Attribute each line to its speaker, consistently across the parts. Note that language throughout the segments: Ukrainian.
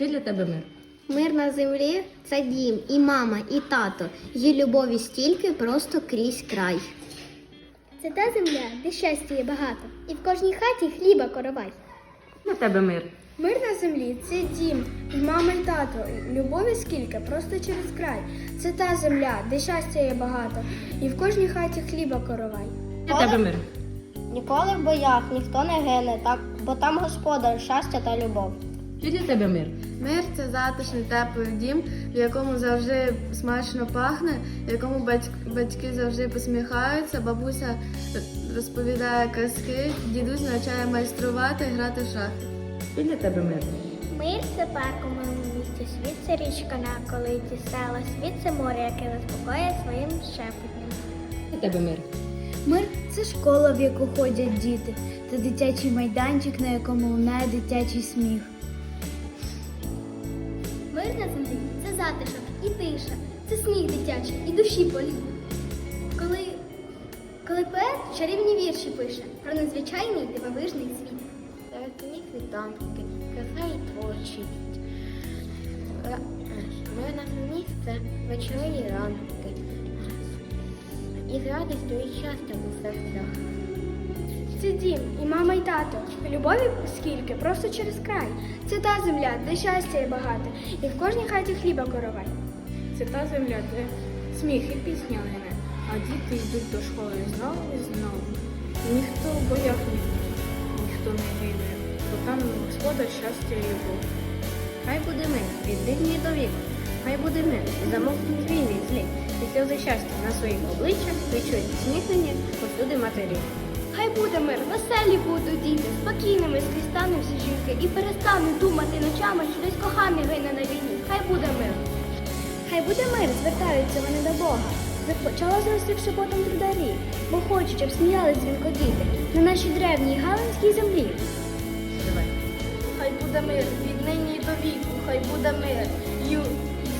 Speaker 1: Що для тебе мир?
Speaker 2: Мир на землі це дім, і мама, і тато. Є любові стільки просто крізь край. Це та земля, де щастя є багато, і в кожній хаті хліба коровай.
Speaker 1: Для тебе мир.
Speaker 3: Мир на землі це дім, і мама, і тато. Любові скільки, просто через край. Це та земля, де щастя є багато, і в кожній хаті хліба коровай.
Speaker 1: Для тебе мир.
Speaker 2: Ніколи в боях ніхто не гине, так, бо там господар, щастя та любов.
Speaker 1: Що для тебе мир?
Speaker 3: Мир це затишний теплий дім, в якому завжди смачно пахне, в якому батьк- батьки завжди посміхаються, бабуся розповідає казки, дідусь навчає майструвати, грати в шахи.
Speaker 1: Що для тебе мир?
Speaker 2: Мир це парк у моєму місті, світ це річка на колиті села, світ це море, яке заспокоює своїм шепотом.
Speaker 1: Для тебе мир.
Speaker 3: Мир це школа, в яку ходять діти, це дитячий майданчик, на якому лунає дитячий сміх.
Speaker 2: На землі це затишок і тиша, це сміх дитячий і душі полі. Коли, коли поет чарівні вірші пише про незвичайний дивовижний світ.
Speaker 4: Середні світанки, краса і творчість. Мирне місце вечорні ранки. І з радістю і щастям у серцях.
Speaker 3: Це дім, і мама, і тато. Любові скільки, просто через край. Це та земля, де щастя є багато, і в кожній хаті хліба коровай.
Speaker 5: Це та земля, де сміх і пісня гине, а діти йдуть до школи знову і знову. Ніхто в боях ніхто не гине, бо там господар щастя і любов.
Speaker 4: Хай буде мир від дивні до віку. Хай буде мир, замовкнуть війни і злі. І сльози щастя на своїх обличчях відчують сміхнення посуди матері.
Speaker 2: Хай буде мир, веселі будуть діти, спокійними скрізь стануть всі жінки і перестануть думати ночами, що десь коханий гине на війні. Хай буде мир.
Speaker 3: Хай буде мир, звертаються вони до Бога. Започала зростивши потом трударі, бо хочуть, щоб сміялись дзвінкодіти на нашій древній галинській землі. Хай буде мир від нині до віку, хай буде мир. І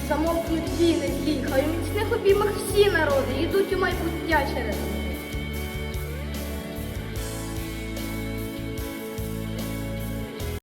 Speaker 3: замовкнуть війни злі, хай у міцних обіймах всі народи йдуть у майбуття через.